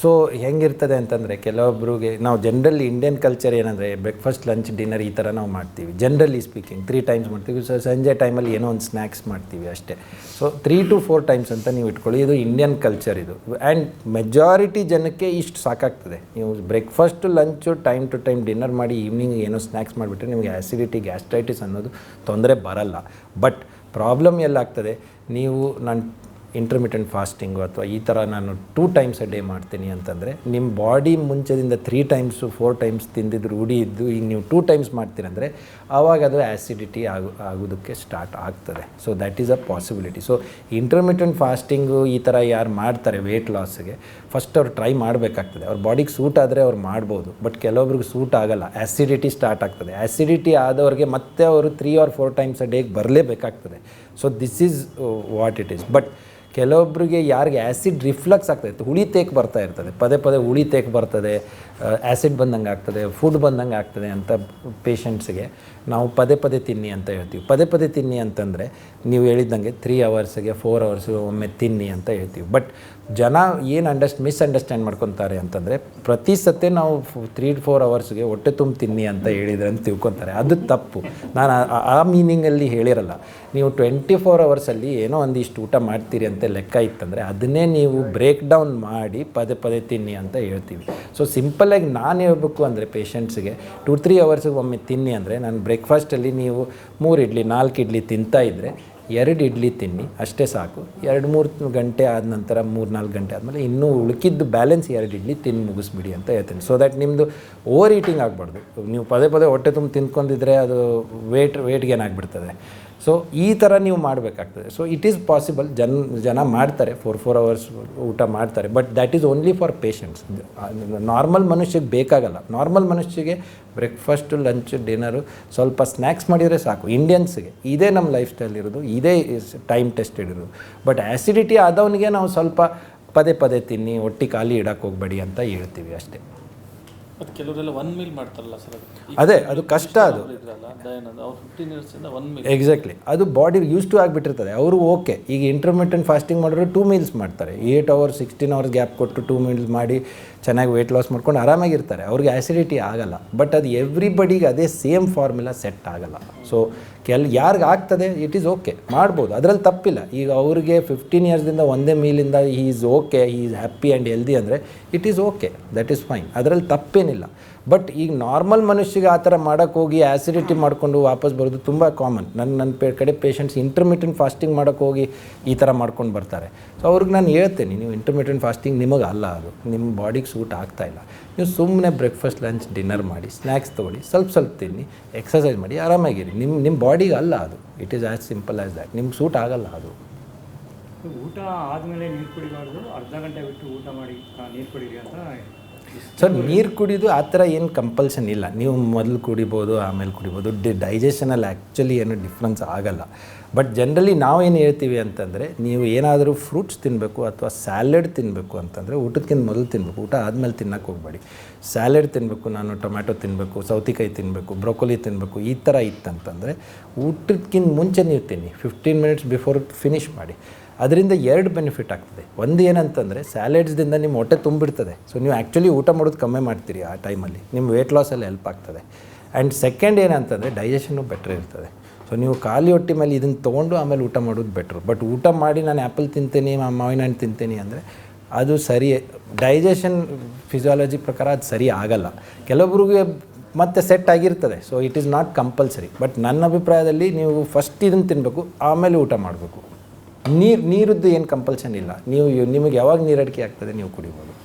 So ಹೆಂಗಿರ್ತದೆ ಅಂತಂದರೆ ಕೆಲವೊಬ್ರಿಗೆ, ನಾವು ಜನರಲಿ ಇಂಡಿಯನ್ ಕಲ್ಚರ್ ಏನಂದರೆ ಬ್ರೇಕ್ಫಾಸ್ಟ್ ಲಂಚ್ ಡಿನ್ನರ್ ಈ ಥರ ನಾವು ಮಾಡ್ತೀವಿ. ಜನರಲಿ ಸ್ಪೀಕಿಂಗ್ ತ್ರೀ ಟೈಮ್ಸ್ ಮಾಡ್ತೀವಿ. ಸೊ ಸಂಜೆ ಟೈಮಲ್ಲಿ ಏನೋ ಒಂದು ಸ್ನ್ಯಾಕ್ಸ್ ಮಾಡ್ತೀವಿ ಅಷ್ಟೇ. So three to four times ಅಂತ ನೀವು ಇಟ್ಕೊಳ್ಳಿ. ಇದು ಇಂಡಿಯನ್ ಕಲ್ಚರ್ ಇದು. ಆ್ಯಂಡ್ ಮೆಜಾರಿಟಿ ಜನಕ್ಕೆ ಇಷ್ಟು ಸಾಕಾಗ್ತದೆ. ನೀವು breakfast lunch time to time dinner ಮಾಡಿ ಈವ್ನಿಂಗ್ ಏನೋ ಸ್ನ್ಯಾಕ್ಸ್ ಮಾಡಿಬಿಟ್ರೆ ನಿಮಗೆ ಆ್ಯಸಿಡಿಟಿ ಗ್ಯಾಸ್ಟ್ರೈಟಿಸ್ ಅನ್ನೋದು ತೊಂದರೆ ಬರಲ್ಲ. ಬಟ್ ಪ್ರಾಬ್ಲಮ್ ಎಲ್ಲ ಆಗ್ತದೆ ನೀವು ನಾನು ಇಂಟರ್ಮಿಟೆಂಟ್ ಫಾಸ್ಟಿಂಗು ಅಥವಾ ಈ ಥರ ನಾನು ಟೂ ಟೈಮ್ಸ್ ಅ ಡೇ ಮಾಡ್ತೀನಿ ಅಂತಂದರೆ ನಿಮ್ಮ ಬಾಡಿ ಮುಂಚೆದಿಂದ ತ್ರೀ ಟೈಮ್ಸು ಫೋರ್ ಟೈಮ್ಸ್ ತಿಂದಿದ್ದು ರೂಢಿ ಇದ್ದು ಈಗ ನೀವು ಟೂ ಟೈಮ್ಸ್ ಮಾಡ್ತೀರಂದರೆ ಆವಾಗ ಅದು ಆ್ಯಸಿಡಿಟಿ ಆಗು, ಆಗೋದಕ್ಕೆ ಸ್ಟಾರ್ಟ್ ಆಗ್ತದೆ. So that is a possibility so intermittent fasting ಈ ಥರ ಯಾರು ಮಾಡ್ತಾರೆ ವೆಯ್ಟ್ ಲಾಸ್ಗೆ ಫಸ್ಟ್ ಅವ್ರು ಟ್ರೈ ಮಾಡಬೇಕಾಗ್ತದೆ. ಅವ್ರ ಬಾಡಿಗೆ ಸೂಟ್ ಆದರೆ ಅವ್ರು ಮಾಡ್ಬೋದು ಬಟ್ ಕೆಲವೊಬ್ರಿಗೆ ಸೂಟ್ ಆಗಲ್ಲ. ಆ್ಯಸಿಡಿಟಿ ಸ್ಟಾರ್ಟ್ ಆಗ್ತದೆ. ಆ್ಯಸಿಡಿಟಿ ಆದವ್ರಿಗೆ ಮತ್ತೆ ಅವರು three or four times a ಡೇಗೆ ಬರಲೇಬೇಕಾಗ್ತದೆ. So this is what it is but ಕೆಲವೊಬ್ಬರಿಗೆ ಯಾರಿಗೆ ಆ್ಯಸಿಡ್ ರಿಫ್ಲಕ್ಸ್ ಆಗ್ತದೆ ಹುಳಿ ತೇಕ್ ಬರ್ತಾ ಇರ್ತದೆ. ಪದೇ ಪದೇ ಹುಳಿ ತೇಕ್ ಬರ್ತದೆ ಆ್ಯಸಿಡ್ ಬಂದಂಗೆ ಆಗ್ತದೆ ಫುಡ್ ಬಂದಂಗೆ ಆಗ್ತದೆ ಅಂತ ಪೇಷಂಟ್ಸ್ಗೆ ನಾವು ಪದೇ ಪದೇ ತಿನ್ನಿ ಅಂತ ಹೇಳ್ತೀವಿ. ಪದೇ ಪದೇ ತಿನ್ನಿ ಅಂತಂದರೆ ನೀವು ಹೇಳಿದಂಗೆ ತ್ರೀ ಅವರ್ಸ್ಗೆ ಫೋರ್ ಅವರ್ಸ್ಗೆ ಒಮ್ಮೆ ತಿನ್ನಿ ಅಂತ ಹೇಳ್ತೀವಿ. ಬಟ್ ಜನ ಏನು ಅಂಡರ್ಸ್ಟ್ ಮಿಸ್ಅಂಡರ್ಸ್ಟ್ಯಾಂಡ್ ಮಾಡ್ಕೊತಾರೆ ಅಂತಂದರೆ ಪ್ರತಿ ಸತ್ತೆ ನಾವು ತ್ರೀ ಫೋರ್ ಅವರ್ಸ್ಗೆ ಹೊಟ್ಟೆ ತುಂಬ ತಿನ್ನಿ ಅಂತ ಹೇಳಿದ್ರೆ ಅಂತ ತಿಳ್ಕೊತಾರೆ. ಅದು ತಪ್ಪು. ನಾನು ಆ- ಮೀನಿಂಗಲ್ಲಿ ಹೇಳಿರಲ್ಲ. ನೀವು ಟ್ವೆಂಟಿ ಫೋರ್ ಅವರ್ಸಲ್ಲಿ ಏನೋ ಒಂದಿಷ್ಟು ಊಟ ಮಾಡ್ತೀರಿ ಅಂತ ಲೆಕ್ಕ ಇತ್ತಂದರೆ ಅದನ್ನೇ ನೀವು ಬ್ರೇಕ್ ಡೌನ್ ಮಾಡಿ ಪದೇ ಪದೇ ತಿನ್ನಿ ಅಂತ ಹೇಳ್ತೀವಿ. ಸೊ ಸಿಂಪಲ್ಲಾಗಿ ನಾನು ಹೇಳ್ಬೇಕು ಅಂದರೆ ಪೇಷಂಟ್ಸ್ಗೆ ಟು ತ್ರೀ ಅವರ್ಸ್ಗೆ ಒಮ್ಮೆ ತಿನ್ನಿ ಅಂದರೆ ನಾನು ಬ್ರೇಕ್ಫಾಸ್ಟಲ್ಲಿ ನೀವು ಮೂರು ಇಡ್ಲಿ, ನಾಲ್ಕು ಇಡ್ಲಿ ತಿಂತಾ ಇದ್ದರೆ ಎರಡು ಇಡ್ಲಿ ತಿನ್ನಿ, ಅಷ್ಟೇ ಸಾಕು. ಎರಡು, ಮೂರು ಗಂಟೆ ಆದ ನಂತರ ಮೂರು, ನಾಲ್ಕು ಗಂಟೆ ಆದಮೇಲೆ ಇನ್ನೂ ಉಳುಕಿದ್ದು ಬ್ಯಾಲೆನ್ಸ್ ಎರಡು ಇಡ್ಲಿ ತಿಂದು ಮುಗಿಸ್ಬಿಡಿ ಅಂತ ಹೇಳ್ತೀನಿ. ಸೊ ದ್ಯಾಟ್ ನಿಮ್ಮದು ಓವರ್ ಈಟಿಂಗ್ ಆಗಬಾರ್ದು. ನೀವು ಪದೇ ಪದೇ ಹೊಟ್ಟೆ ತುಂಬ ತಿನ್ಕೊಂಡಿದ್ರೆ ಅದು ವೇಟ್ ವೇಟ್ ಗೇನ್ ಆಗಿಬಿಡ್ತದೆ. ಸೊ ಈ ಥರ ನೀವು ಮಾಡಬೇಕಾಗ್ತದೆ. ಸೊ ಇಟ್ ಈಸ್ ಪಾಸಿಬಲ್ ಜನ ಜನ ಮಾಡ್ತಾರೆ ಫೋರ್ ಫೋರ್ ಅವರ್ಸ್ ಊಟ ಮಾಡ್ತಾರೆ but that is only for patients normal ಮನುಷ್ಯಗೆ ಬೇಕಾಗಲ್ಲ. ನಾರ್ಮಲ್ ಮನುಷ್ಯಗೆ ಬ್ರೇಕ್ಫಾಸ್ಟು ಲಂಚ್ ಡಿನ್ನರು ಸ್ವಲ್ಪ ಸ್ನ್ಯಾಕ್ಸ್ ಮಾಡಿದರೆ ಸಾಕು. ಇಂಡಿಯನ್ಸ್ಗೆ ಇದೇ ನಮ್ಮ ಲೈಫ್ ಸ್ಟೈಲ್ ಇರೋದು, ಇದೇ ಟೈಮ್ ಟೆಸ್ಟೆಡ್ ಇರೋದು. ಬಟ್ ಆ್ಯಸಿಡಿಟಿ ಆದವನಿಗೆ ನಾವು ಸ್ವಲ್ಪ ಪದೇ ಪದೇ ತಿನ್ನಿ, ಒಟ್ಟಿ ಖಾಲಿ ಇಡೋಕ್ಕೆ ಹೋಗಬೇಡಿ ಅಂತ ಹೇಳ್ತೀವಿ ಅಷ್ಟೇ. ಮತ್ತು ಕೆಲವರೆಲ್ಲ ಒನ್ ಮೀಲ್ ಮಾಡ್ತಾರಲ್ಲ ಸರ್ ಅದೇ ಅದು ಕಷ್ಟ ಅದು. ಎಕ್ಸಾಕ್ಟ್ಲಿ ಅದು ಬಾಡಿ ಯೂಸ್ ಟು ಆಗಿಬಿಟ್ಟಿರ್ತದೆ. ಅವರು ಓಕೆ ಈಗ ಇಂಟರ್ಮಿಟೆಂಟ್ ಫಾಸ್ಟಿಂಗ್ ಮಾಡಿದ್ರೆ ಟೂ ಮೀಲ್ಸ್ ಮಾಡ್ತಾರೆ. Eight hours sixteen hours gap ಕೊಟ್ಟು ಟೂ ಮೀಲ್ಸ್ ಮಾಡಿ ಚೆನ್ನಾಗಿ ವೆಯ್ಟ್ ಲಾಸ್ ಮಾಡ್ಕೊಂಡು ಆರಾಮಾಗಿರ್ತಾರೆ. ಅವ್ರಿಗೆ ಆ್ಯಸಿಡಿಟಿ ಆಗಲ್ಲ. ಬಟ್ ಅದು ಎವ್ರಿಬಡಿಗೆ ಅದೇ ಸೇಮ್ ಫಾರ್ಮುಲಾ ಸೆಟ್ ಆಗಲ್ಲ. ಸೊ ಕೆಲ್ ಯಾರಿಗೆ ಆಗ್ತದೆ ಇಟ್ ಈಸ್ ಓಕೆ ಮಾಡ್ಬೋದು. ಅದರಲ್ಲಿ ತಪ್ಪಿಲ್ಲ. ಈಗ ಅವ್ರಿಗೆ ಫಿಫ್ಟೀನ್ ಇಯರ್ಸ್ದಿಂದ ಒಂದೇ ಮೀಲಿಂದ ಈ ಈಸ್ ಓಕೆ ಈ ಈಸ್ ಹ್ಯಾಪಿ ಆ್ಯಂಡ್ ಹೆಲ್ದಿ ಅಂದರೆ it is okay that is fine ಅದರಲ್ಲಿ ತಪ್ಪೇನಿಲ್ಲ ಬಟ್ ಈಗ ನಾರ್ಮಲ್ ಮನುಷ್ಯಗೆ ಆ ಥರ ಮಾಡೋಕ್ಕೆ ಹೋಗಿ ಆ್ಯಸಿಡಿಟಿ ಮಾಡಿಕೊಂಡು ವಾಪಸ್ ಬರೋದು ತುಂಬ ಕಾಮನ್ ನನ್ನ ನನ್ನ ಪೇ, ಕಡೆ ಪೇಷಂಟ್ಸ್ ಇಂಟರ್ಮೀಡಿಯಂಟ್ ಫಾಸ್ಟಿಂಗ್ ಮಾಡೋಕ್ಕೆ ಹೋಗಿ ಈ ಥರ ಮಾಡ್ಕೊಂಡು ಬರ್ತಾರೆ. ಸೊ ಅವ್ರಿಗೆ ನಾನು ಹೇಳ್ತೇನೆ, ನೀವು ಇಂಟರ್ಮೀಡಿಯಂಟ್ ಫಾಸ್ಟಿಂಗ್ ನಿಮಗೆ ಅಲ್ಲ ಅದು. ನಿಮ್ಮ ಬಾಡಿಗೆ ಸೂಟ್ ಆಗ್ತಾ ಇಲ್ಲ. ನೀವು ಸುಮ್ಮನೆ ಬ್ರೇಕ್ಫಾಸ್ಟ್ ಲಂಚ್ ಡಿನ್ನರ್ ಮಾಡಿ ಸ್ನ್ಯಾಕ್ಸ್ ತೊಗೊಳ್ಳಿ, ಸ್ವಲ್ಪ ಸ್ವಲ್ಪ ತಿನ್ನಿ ಎಕ್ಸಸೈಸ್ ಮಾಡಿ, ಆರಾಮಾಗಿರಿ. ನಿಮ್ಮ ನಿಮ್ಮ ಬಾಡಿಗೆ ಅಲ್ಲ ಅದು. It is as simple as that ನಿಮ್ಗೆ ಸೂಟ್ ಆಗಲ್ಲ ಅದು. ಊಟ ಆದಮೇಲೆ ನೀರು ಕುಡಿಬಾರ್ದು. ಅರ್ಧ ಗಂಟೆ ಬಿಟ್ಟು ಊಟ ಮಾಡಿ ನೀರು ಕುಡಿರಿ ಅಂತ ಸರ್ ನೀರು ಕುಡಿದು ಆ ಥರ ಏನು ಕಂಪಲ್ಷನ್ ಇಲ್ಲ. ನೀವು ಮೊದಲು ಕುಡಿಬೋದು, ಆಮೇಲೆ ಕುಡಿಬೋದು. ಡಿ ಡೈಜೆಷನಲ್ಲಿ ಆ್ಯಕ್ಚುಲಿ ಏನು ಡಿಫ್ರೆನ್ಸ್ ಆಗಲ್ಲ. ಬಟ್ ಜನರಲಿ ನಾವೇನು ಹೇಳ್ತೀವಿ ಅಂತಂದರೆ, ನೀವು ಏನಾದರೂ ಫ್ರೂಟ್ಸ್ ತಿನ್ನಬೇಕು ಅಥವಾ ಸ್ಯಾಲೆಡ್ ತಿನ್ನಬೇಕು ಅಂತಂದರೆ ಊಟಕ್ಕಿಂತ ಮೊದಲು ತಿನ್ನಬೇಕು ಊಟ ಆದಮೇಲೆ ತಿನ್ನಕ್ಕೆ ಹೋಗಬೇಡಿ. ಸ್ಯಾಲೆಡ್ ತಿನ್ನಬೇಕು ನಾನು ಟೊಮ್ಯಾಟೊ ತಿನ್ನಬೇಕು ಸೌತಿಕಾಯಿ ತಿನ್ನಬೇಕು ಬ್ರೊಕೊಲಿ ತಿನ್ನಬೇಕು ಈ ಥರ ಇತ್ತಂತಂದರೆ ಊಟಕ್ಕಿಂತ ಮುಂಚೆ ನೀವು ತಿನ್ನಿ. ಫಿಫ್ಟೀನ್ ಮಿನಿಟ್ಸ್ ಬಿಫೋರ್ ಫಿನಿಷ್ ಮಾಡಿ. ಅದರಿಂದ ಎರಡು ಬೆನಿಫಿಟ್ ಆಗ್ತದೆ. ಒಂದು ಏನಂತಂದರೆ ಸ್ಯಾಲೆಡ್ಸ್ದಿಂದ ನಿಮ್ಮ ಹೊಟ್ಟೆ ತುಂಬಿಡ್ತದೆ. ಸೊ ನೀವು ಆ್ಯಕ್ಚುಲಿ ಊಟ ಮಾಡೋದು ಕಮ್ಮಿ ಮಾಡ್ತೀರಿ ಆ ಟೈಮಲ್ಲಿ ನಿಮ್ಮ ವೆಯ್ಟ್ ಲಾಸಲ್ಲಿ ಹೆಲ್ಪ್ ಆಗ್ತದೆ. ಆ್ಯಂಡ್ ಸೆಕೆಂಡ್ ಏನಂತಂದರೆ ಡೈಜೆಷನ್ನು ಬೆಟ್ರ್ ಇರ್ತದೆ. ಸೊ ನೀವು ಖಾಲಿ ಹೊಟ್ಟೆ ಮೇಲೆ ಇದನ್ನು ತೊಗೊಂಡು ಆಮೇಲೆ ಊಟ ಮಾಡೋದು ಬೆಟ್ರು ಬಟ್ ಊಟ ಮಾಡಿ ನಾನು ಆ್ಯಪಲ್ ತಿಂತೀನಿ ಮಾವಿನ ಹಣ್ಣು ತಿಂತೀನಿ ಅಂದರೆ, ಅದು ಸರಿ ಡೈಜೆಷನ್ ಫಿಸಿಯಾಲಜಿ ಪ್ರಕಾರ ಅದು ಸರಿ ಆಗಲ್ಲ. ಕೆಲವೊಬ್ರಿಗೆ ಮತ್ತೆ ಸೆಟ್ ಆಗಿರ್ತದೆ. So it is not compulsory but ನನ್ನ ಅಭಿಪ್ರಾಯದಲ್ಲಿ ನೀವು ಫಸ್ಟ್ ಇದನ್ನು ತಿನ್ನಬೇಕು ಆಮೇಲೆ ಊಟ ಮಾಡಬೇಕು. ನೀರು ನೀರದ್ದು ಏನು ಕಂಪಲ್ಷನ್ ಇಲ್ಲ. ನೀವು ನಿಮಗೆ ಯಾವಾಗ ನೀರಡಿಕೆ ಆಗ್ತದೆ ನೀವು ಕುಡಿಬೋದು.